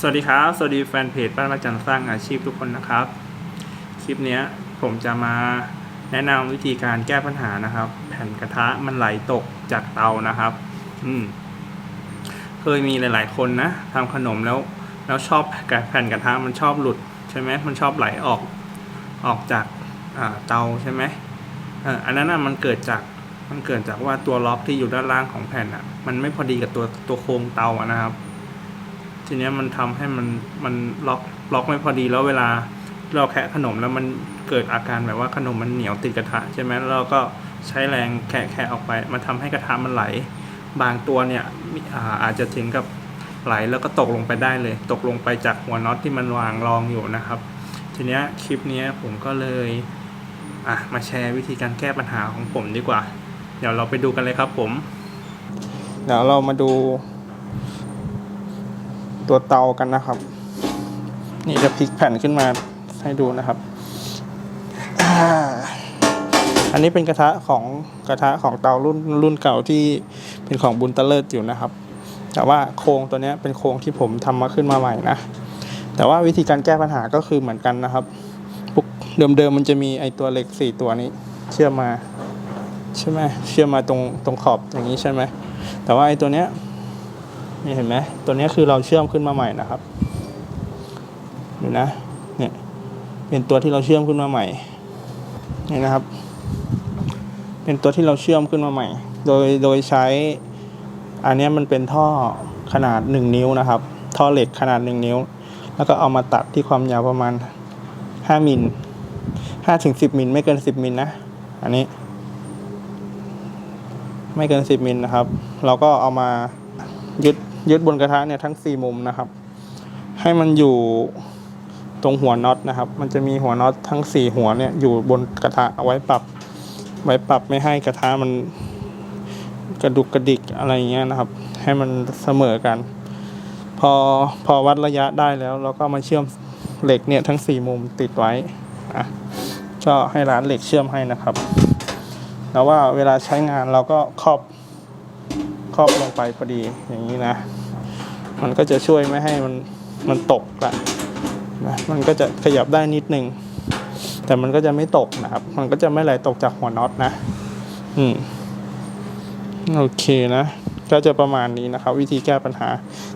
สวัสดีครับ สวัสดีแฟนเพจบ้านประจันสร้างอาชีพทุกคนนะครับ คลิปนี้ผมจะมาแนะนำวิธีการแก้ปัญหานะครับ แผ่นกระทะมันไหลตกจากเตานะครับ อืม เคยมีหลาย ๆ คนนะทำขนมแล้ว แล้วชอบแผ่นกระทะมันชอบหลุดใช่ไหมมันชอบไหลออกออกจากเตาใช่ไหมอันนั้นน่ะมันเกิดจากมันเกิดจากว่าตัวล็อกที่อยู่ด้านล่างของแผ่นอะ มันไม่พอดีกับตัวตัวโครงเตาอะนะครับ ทีเนี้ยมันทำให้มันมันล็อกล็อกไม่พอดีแล้วเวลาเราแคะขนมแล้วมันเกิดอาการแบบว่าขนมมันเหนียวติดกระทะใช่ไหมเราก็ใช้แรงแคะแคะออกไป มันทำให้กระทะมันไหล บางตัวเนี่ยอาอาจจะถึงกับไหลแล้วก็ตกลงไปได้เลย ตกลงไปจากหัวน็อตที่มันวางรองอยู่นะครับ ทีเนี้ยคลิปนี้ผมก็เลยอะมาแชร์วิธีการแก้ปัญหาของผมดีกว่า เดี๋ยวเราไปดูกันเลยครับผม เดี๋ยวเรามาดู ตัวเตากันนะครับ นี่จะพลิกแผ่นขึ้นมาให้ดูนะครับอ่าอันนี้เป็นกระทะของกระทะของเตารุ่นรุ่นเก่าที่เป็นของบุญตะเลิศอยู่นะครับ แต่ว่าโครงตัวเนี้ยเป็นโครงที่ผมทำมาขึ้นมาใหม่นะ แต่ว่าวิธีการแก้ปัญหาก็คือเหมือนกันนะครับปุ๊กเดิมๆมันจะมีไอตัวเหล็กสี่ตัวนี้ เชื่อมมาใช่ไหมเชื่อมมาตรงตรงขอบอย่างนี้ใช่ไหมแต่ว่าไอตัวเนี้ย นี่เห็นไหมตัวนี้คือเราเชื่อมขึ้นมาใหม่นะครับดูนะเนี่ยเป็นตัวที่เราเชื่อมขึ้นมาใหม่นี่นะครับ เป็นตัวที่เราเชื่อมขึ้นมาใหม่ โดยโดยใช้ อันนี้มันเป็นท่อขนาด 1 นิ้วนะครับ ท่อเหล็กขนาด 1 นิ้ว แล้วก็เอามาตัดที่ความยาวประมาณ 5มิล5ถึง10มิลไม่เกิน 10มิลนะอันนี้ ไม่เกิน 10มิลนะครับ เราก็เอามายึด ยึดบนกระทะเนี่ยทั้งสี่มุมนะครับ ให้มันอยู่ตรงหัวน็อตนะครับ มันจะมีหัวน็อตทั้งสี่หัวเนี่ยอยู่บนกระทะเอาไว้ปรับ ไว้ปรับไม่ให้กระทะมันกระดุกกระดิกอะไรเงี้ยนะครับ ให้มันเสมอกัน พอพอวัดระยะได้แล้วเราก็มาเชื่อมเหล็กเนี่ยทั้งสี่มุมติดไว้อะก็ให้ร้านเหล็กเชื่อมให้นะครับแล้วว่าเวลาใช้งานเราก็ครอบ รอบลงไปพอดีอย่างนี้นะ มันก็จะช่วยไม่ให้มันมันตกละนะมันก็จะขยับได้นิดนึง แต่มันก็จะไม่ตกนะครับ มันก็จะไม่ไหลตกจากหัวน็อตนะ อืมโอเคนะ ก็จะประมาณนี้นะครับ วิธีแก้ปัญหา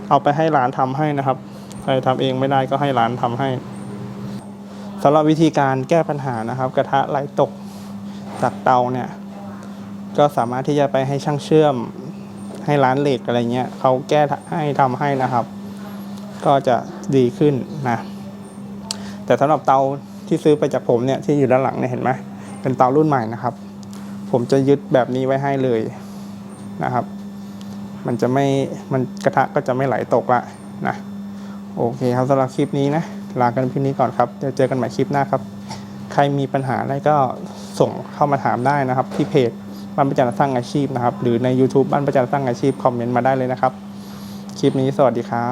เอาไปให้ร้านทำให้นะครับ ใครทำเองไม่ได้ก็ให้ร้านทำให้สำหรับวิธีการแก้ปัญหานะครับ กระทะไหลตกจากเตาเนี่ย ก็สามารถที่จะไปให้ช่างเชื่อม ให้ร้านเล็กอะไรเงี้ยเขาแก้ให้ทำให้นะครับ ก็จะดีขึ้นนะ แต่สำหรับเตาที่ซื้อไปจากผมเนี่ยที่อยู่ด้านหลังเนี่ยเห็นไหมเป็นเตารุ่นใหม่นะครับ ผมจะยึดแบบนี้ไว้ให้เลยนะครับ มันจะไม่มันกระทะก็จะไม่ไหลตกละนะโอเคครับสำหรับคลิปนี้นะลากันเพียงนี้ก่อนครับเดี๋ยวเจอกันใหม่คลิปหน้าครับ ใครมีปัญหาอะไรก็ส่งเข้ามาถามได้นะครับที่เพจ บ้านประจันสร้างอาชีพนะครับ หรือใน YouTube บ้านประจันสร้างอาชีพคอมเมนต์มาได้เลยนะครับ คลิปนี้สวัสดีครับ